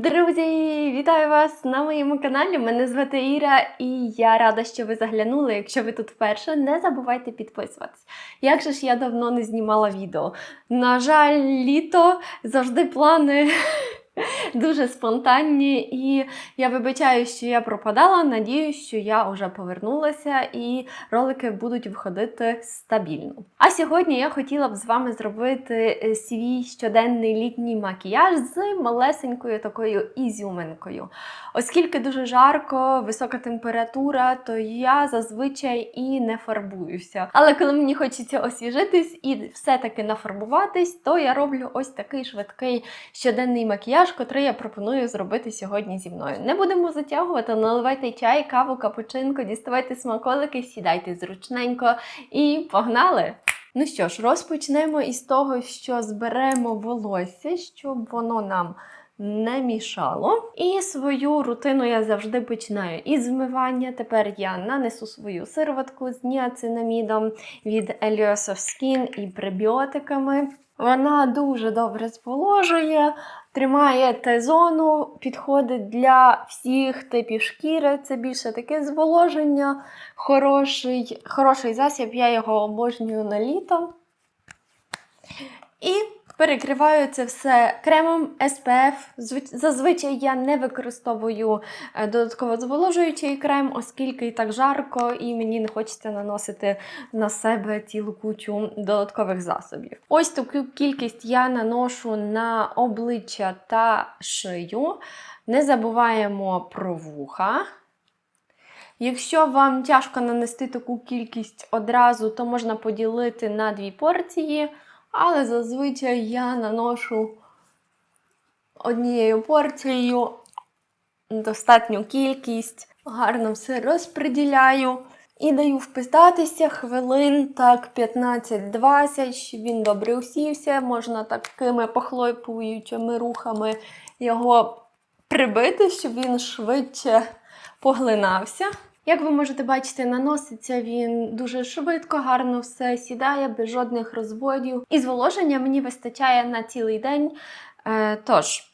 Друзі, вітаю вас на моєму каналі. Мене звати Іра, і я рада, що ви заглянули. Якщо ви тут вперше, не забувайте підписуватись. Як же ж я давно не знімала відео? На жаль, літо завжди плани дуже спонтанні, і я вибачаю, що я пропадала. Надіюсь, що я вже повернулася і ролики будуть виходити стабільно. А сьогодні я хотіла б з вами зробити е, свій щоденний літній макіяж з малесенькою такою ізюминкою. Оскільки дуже жарко, висока температура, то я зазвичай і не фарбуюся. Але коли мені хочеться освіжитись і все-таки нафарбуватись, то я роблю ось такий швидкий щоденний макіяж, котрий я пропоную зробити сьогодні зі мною. Не будемо затягувати, наливайте чай, каву, капучинку, діставайте смаколики, сідайте зручненько і погнали! Ну що ж, розпочнемо із того, що зберемо волосся, щоб воно нам не мішало. І свою рутину я завжди починаю із змивання. Тепер я нанесу свою сироватку з ніацинамідом від Elios Skin і пребіотиками. Вона дуже добре зволожує, тримає Т-зону, підходить для всіх типів шкіри. Це більше таке зволоження, хороший, хороший засіб, я його обожнюю на літо. І перекриваю це все кремом SPF. Зазвичай я не використовую е, додатково зволожуючий крем, оскільки і так жарко, і мені не хочеться наносити на себе цілу кучу додаткових засобів. Ось таку кількість я наношу на обличчя та шию. Не забуваємо про вуха. Якщо вам тяжко нанести таку кількість одразу, то можна поділити на дві порції, але зазвичай я наношу однією порцією достатню кількість, гарно все розподіляю і даю вписатися хвилин так 15-20, щоб він добре усівся. Можна такими похлопуючими рухами його прибити, щоб він швидше поглинався. Як ви можете бачити, наноситься він дуже швидко, гарно все сідає, без жодних розводів. І зволоження мені вистачає на цілий день. Е, тож,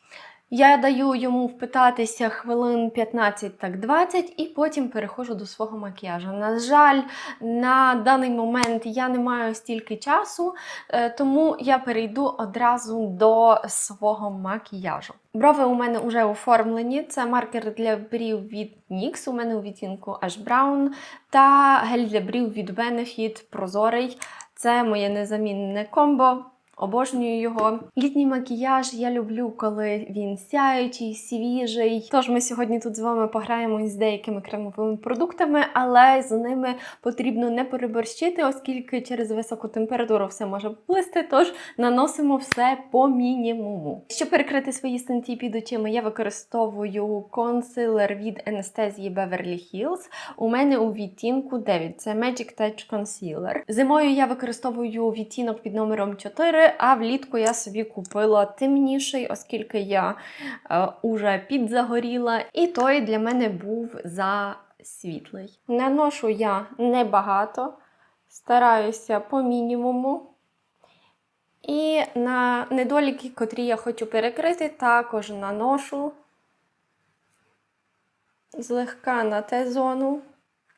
я даю йому впитатися хвилин 15 так 20 і потім переходжу до свого макіяжу. На жаль, на даний момент я не маю стільки часу, е, тому я перейду одразу до свого макіяжу. Брови у мене вже оформлені. Це маркер для брів від NYX, у мене у відтінку Ash Brown, та гель для брів від Benefit Прозорий. Це моє незамінне комбо. Обожнюю його. Літній макіяж я люблю, коли він сяючий, свіжий. Тож ми сьогодні тут з вами пограємо з деякими кремовими продуктами, але з ними потрібно не переборщити, оскільки через високу температуру все може плисти. Тож наносимо все по мінімуму. Щоб перекрити свої синті під очима, я використовую консилер від Анестезії Beverly Hills. У мене у відтінку 9. Це Magic Touch Concealer. Зимою я використовую відтінок під номером 4, а влітку я собі купила темніший, оскільки я е, уже підзагоріла. І той для мене був за світлий. Наношу я небагато, стараюся по мінімуму. І на недоліки, котрі я хочу перекрити, також наношу злегка на Т-зону,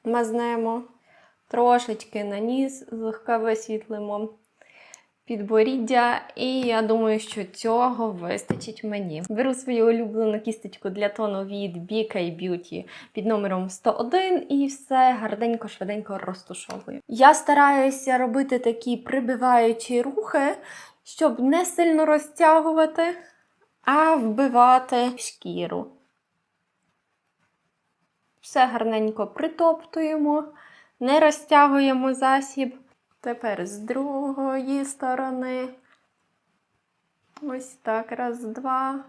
мазнемо, трошечки на ніс, злегка висвітлимо підборіддя, і я думаю, що цього вистачить мені. Беру свою улюблену кісточку для тону від BK Beauty під номером 101 і все гарненько, швиденько розтушовую. Я стараюся робити такі прибиваючі рухи, щоб не сильно розтягувати, а вбивати шкіру. Все гарненько притоптуємо, не розтягуємо засіб. Тепер з другої сторони. Ось так, раз, два.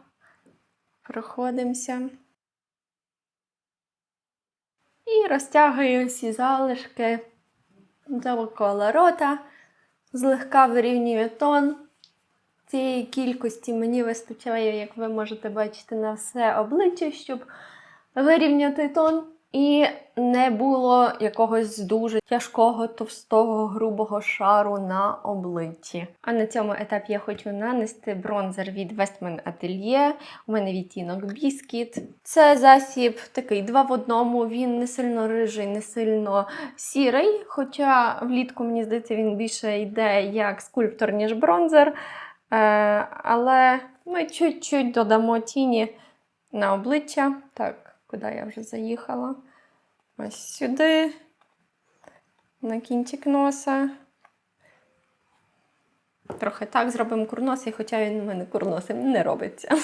Проходимося. І розтягую всі залишки довкола рота, злегка вирівнюю тон. Цієї кількості мені вистачає, як ви можете бачити, на все обличчя, щоб вирівняти тон. І не було якогось дуже тяжкого, товстого, грубого шару на обличчі. А на цьому етапі я хочу нанести бронзер від Westman Atelier. У мене відтінок Biscuit. Це засіб такий два в одному. Він не сильно рижий, не сильно сірий. Хоча влітку, мені здається, він більше йде як скульптор, ніж бронзер. Е, але ми чуть-чуть додамо тіні на обличчя. Так, куди я вже заїхала? Ось сюди, на кінчик носа. Трохи так зробимо курносий, хоча він у мене курносим не робиться.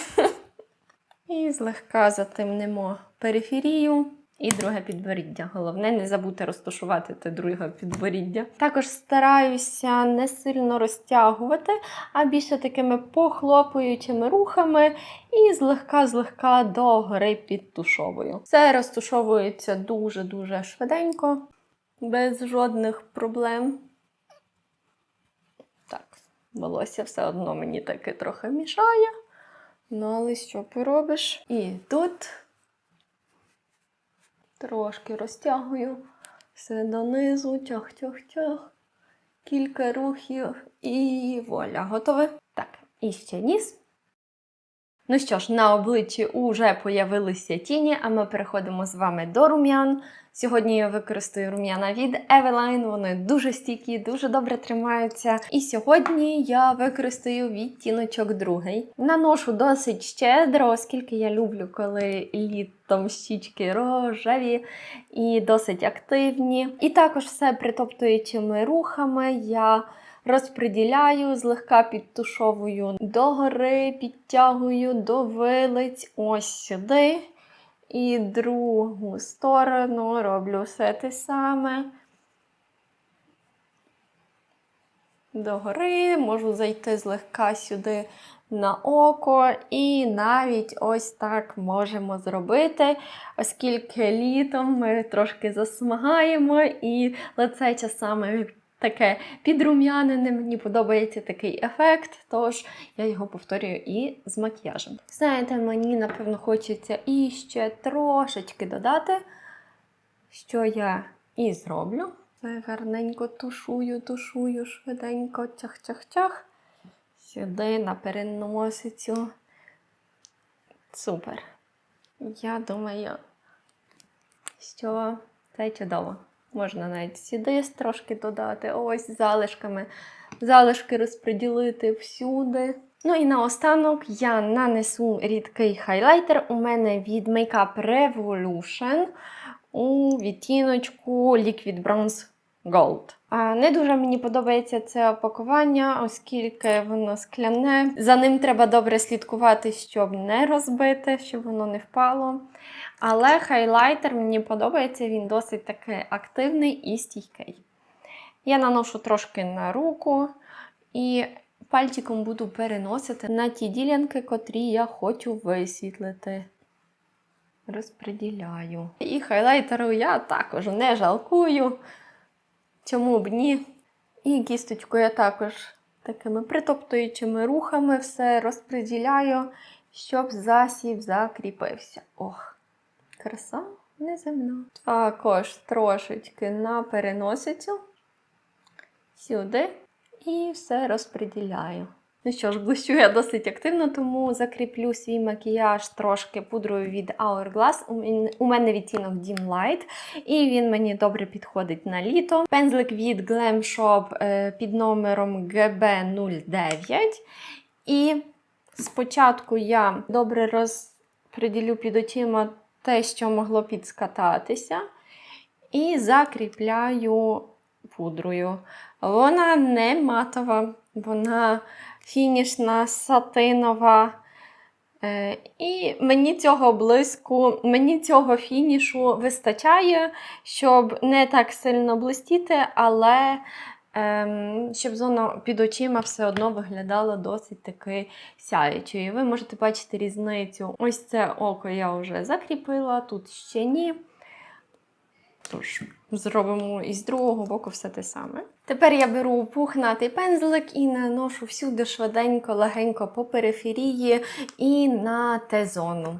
І злегка затемнимо периферію. І друге підборіддя. Головне не забути розташувати те друге підборіддя. Також стараюся не сильно розтягувати, а більше такими похлопуючими рухами і злегка-злегка догори підтушовую. Все розтушовується дуже-дуже швиденько, без жодних проблем. Так, волосся все одно мені таки трохи мішає. Ну, але що поробиш? І тут трошки розтягую все донизу, тяг-тяг-тяг. Кілька рухів і вуаля, готове? Так, і ще ніс. Ну що ж, на обличчі уже появилися тіні, а ми переходимо з вами до рум'ян. Сьогодні я використаю рум'яна від Eveline, вони дуже стійкі, дуже добре тримаються. І сьогодні я використаю відтіночок другий. Наношу досить щедро, оскільки я люблю, коли літом щічки рожеві і досить активні. І також все притоптуючими рухами я розподіляю, злегка підтушовую догори, підтягую до вилиць ось сюди. І другу сторону роблю все те саме. Догори, можу зайти злегка сюди на око, і навіть ось так можемо зробити, оскільки літом ми трошки засмагаємо, і лице часами таке підрум'янене. Мені подобається такий ефект, тож я його повторюю і з макіяжем. Знаєте, мені, напевно, хочеться і ще трошечки додати, що я і зроблю. Гарненько тушую, тушую, швиденько, тяг-тяг-тяг. Сюди на переносицю. Супер. Я думаю, що це чудово. Можна навіть сюди трошки додати, ось залишками. Залишки розподілити всюди. Ну і наостанок я нанесу рідкий хайлайтер. У мене від Makeup Revolution у відтіночку Liquid Bronze Gold. А не дуже мені подобається це опакування, оскільки воно скляне. За ним треба добре слідкувати, щоб не розбити, щоб воно не впало. Але хайлайтер мені подобається, він досить таки активний і стійкий. Я наношу трошки на руку і пальчиком буду переносити на ті ділянки, котрі я хочу висвітлити. Розподіляю. І хайлайтеру я також не жалкую. Чому б ні? І кісточку я також такими притоптуючими рухами все розподіляю, щоб засіб закріпився. Ох, краса неземна. Також трошечки на переносицю, сюди і все розподіляю. Ну що ж, блищу я досить активно, тому закріплю свій макіяж трошки пудрою від Hourglass. У мене відтінок Dim Light, і він мені добре підходить на літо. Пензлик від Glam Shop е, під номером GB09. І спочатку я добре розподілю під очима те, що могло підскататися, і закріпляю пудрою. Вона не матова, вона фінішна, сатинова. Е, І мені цього блиску, мені цього фінішу вистачає, щоб не так сильно блистіти, але щоб зона під очима все одно виглядала досить таки сяючою. Ви можете бачити різницю. Ось це око я вже закріпила, тут ще ні. Тож, зробимо із другого боку все те саме. Тепер я беру пухнатий пензлик і наношу всюди швиденько, легенько по периферії і на Т-зону.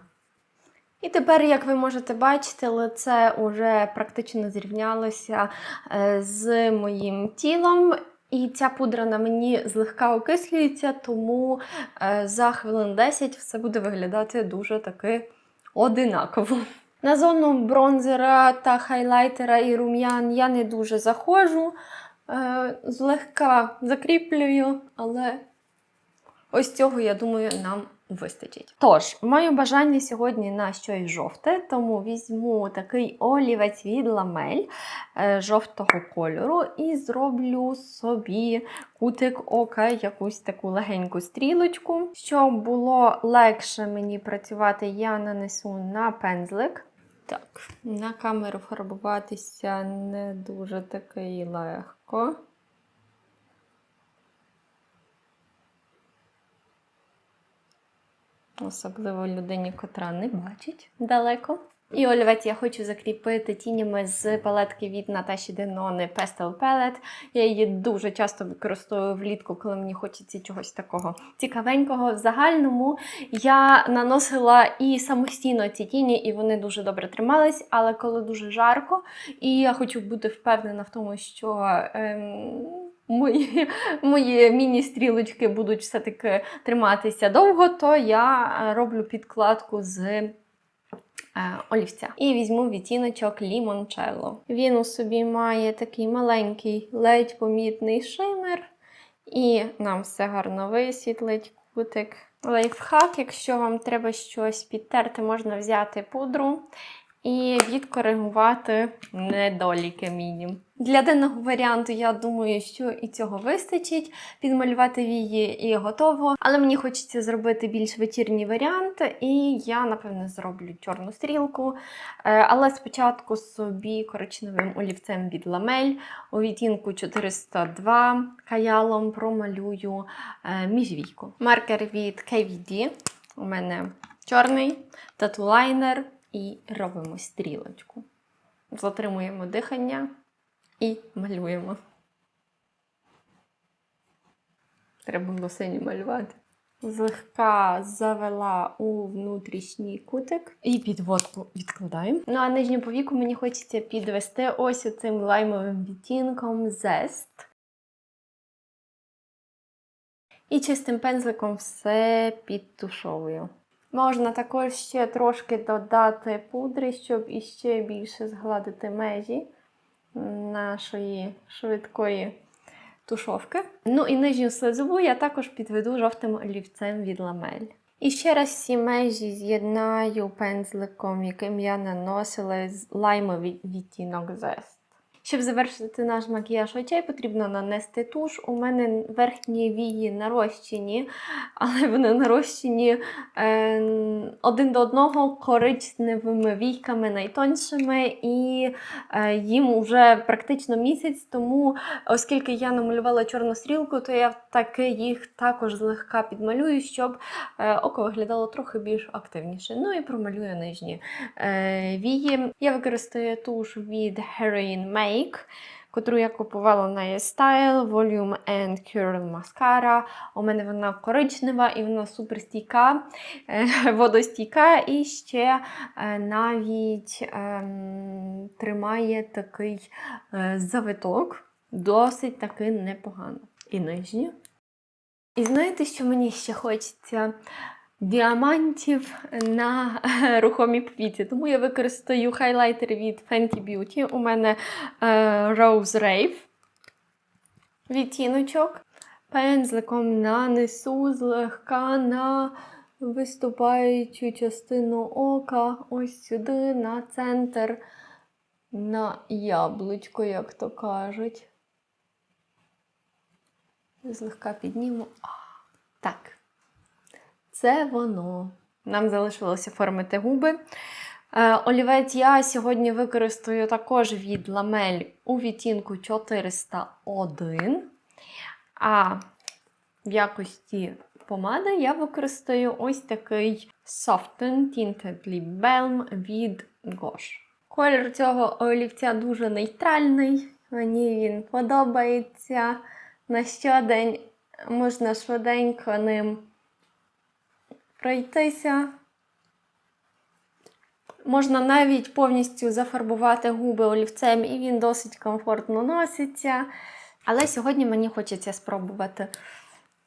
І тепер, як ви можете бачити, лице уже практично зрівнялося е, з моїм тілом. І ця пудра на мені злегка окислюється, тому е, за хвилин 10 все буде виглядати дуже таки одинаково. На зону бронзера та хайлайтера і рум'ян я не дуже заходжу, е, злегка закріплюю, але ось цього, я думаю, нам вистачить. Тож, маю бажання сьогодні на щось жовте, тому візьму такий олівець від ламель е, жовтого кольору і зроблю собі кутик ока, якусь таку легеньку стрілочку. Щоб було легше мені працювати, я нанесу на пензлик. Так, на камеру фарбуватися не дуже таки легко. Особливо людині, котра не бачить далеко. І олівець я хочу закріпити тінями з палетки від Наташі Денони Pastel Palette. Я її дуже часто використовую влітку, коли мені хочеться чогось такого цікавенького. В загальному я наносила і самостійно ці тіні, і вони дуже добре тримались, але коли дуже жарко, і я хочу бути впевнена в тому, що. Ем... Мої, мої міні-стрілочки будуть все-таки триматися довго, то я е, роблю підкладку з е, олівця. І візьму відтіночок Limoncello. Він у собі має такий маленький, ледь помітний шимер, і нам все гарно висвітлить кутик. Лайфхак, якщо вам треба щось підтерти, можна взяти пудру і відкоригувати недоліки міні. Для даного варіанту, я думаю, що і цього вистачить. Підмалювати вії і готово. Але мені хочеться зробити більш вечірній варіант, і я, напевне, зроблю чорну стрілку. Е, Але спочатку собі коричневим олівцем від ламель у відтінку 402 каялом промалюю е, міжвійку. Маркер від KVD. У мене чорний татулайнер. І робимо стрілочку. Затримуємо дихання і малюємо. Треба було синій малювати. Злегка завела у внутрішній кутик і підводку відкладаємо. Ну а нижню повіку мені хочеться підвести ось цим лаймовим відтінком Zest. І чистим пензликом все підтушовую. Можна також ще трошки додати пудри, щоб іще більше згладити межі нашої швидкої тушовки. Ну і нижню слизову я також підведу жовтим олівцем від ламель. І ще раз всі межі з'єднаю пензликом, яким я наносила лаймовий відтінок Zest. Щоб завершити наш макіяж очей, потрібно нанести туш. У мене верхні вії нарощені, але вони нарощені е, один до одного коричневими війками найтоншими, і е, їм вже практично місяць. Тому, оскільки я намалювала чорну стрілку, то я таки їх також злегка підмалюю, щоб е, око виглядало трохи більш активніше. Ну і промалюю нижні е, вії. Я використаю туш від Heroin Make. Котру я купувала на YesStyle Volume and Curl Mascara. У мене вона коричнева і вона суперстійка, е, водостійка, і ще е, навіть ем, тримає такий е, завиток, досить таки непогано. І нижні. І знаєте, що мені ще хочеться? Діамантів на рухомі повітрі. Тому я використаю хайлайтер від Fenty Beauty. У мене е, Rose Rave відтіночок. Пензликом нанесу злегка на виступаючу частину ока, ось сюди, на центр, на яблучко, як то кажуть. Злегка підніму. Так. Це воно. Нам залишилося формити губи. Е, олівець я сьогодні використаю також від ламель у відтінку 401. А в якості помади я використаю ось такий Soften Tinted Lip Balm від Gosh. Колір цього олівця дуже нейтральний. Мені він подобається. На щодень можна швиденько ним пройтися. Можна навіть повністю зафарбувати губи олівцем, і він досить комфортно носиться. Але сьогодні мені хочеться спробувати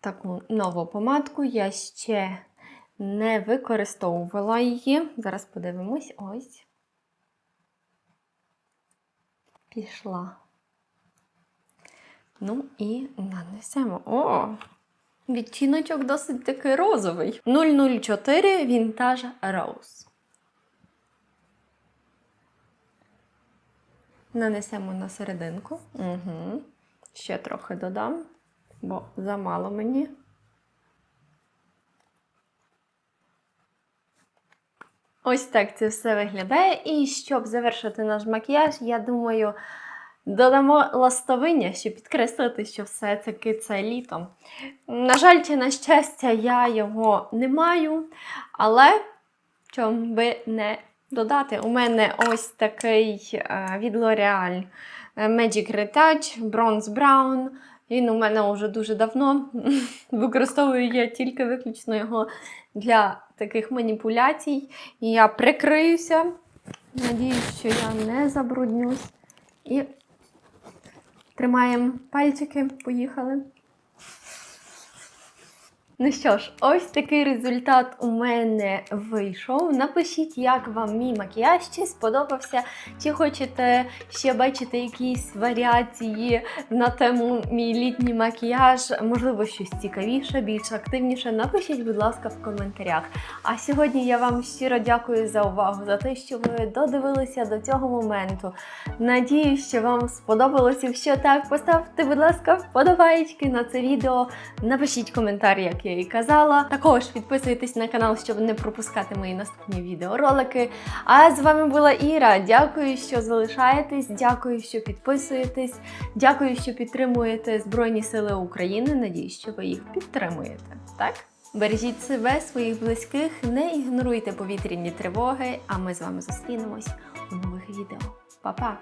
таку нову помадку. Я ще не використовувала її. Зараз подивимось. Ось. Пішла. Ну і нанесемо. О! Відтіночок досить такий розовий. 004 Vintage Rose. Нанесемо на серединку. Угу. Ще трохи додам, бо замало мені. Ось так це все виглядає. І щоб завершити наш макіяж, я думаю, додамо ластовиння, щоб підкреслити, що все-таки це літо. На жаль, чи на щастя, я його не маю, але чому би не додати? У мене ось такий е, від L'Oreal Magic Retouch Bronze Brown. Він у мене вже дуже давно. Використовую я тільки виключно його для таких маніпуляцій. І я прикриюся. Надіюсь, що я не забруднюсь. І тримаємо пальчики, поїхали. Ну що ж, ось такий результат у мене вийшов. Напишіть, як вам мій макіяж, чи сподобався, чи хочете ще бачити якісь варіації на тему мій літній макіяж, можливо, щось цікавіше, більш активніше. Напишіть, будь ласка, в коментарях. А сьогодні я вам щиро дякую за увагу, за те, що ви додивилися до цього моменту. Надіюсь, що вам сподобалося. Якщо так, поставте, будь ласка, вподобайки на це відео. Напишіть коментар, як я і казала. Також підписуйтесь на канал, щоб не пропускати мої наступні відеоролики. А з вами була Іра. Дякую, що залишаєтесь, дякую, що підписуєтесь, дякую, що підтримуєте Збройні Сили України. Надіюсь, що ви їх підтримуєте. Так? Бережіть себе, своїх близьких, не ігноруйте повітряні тривоги, а ми з вами зустрінемось у нових відео. Па-па!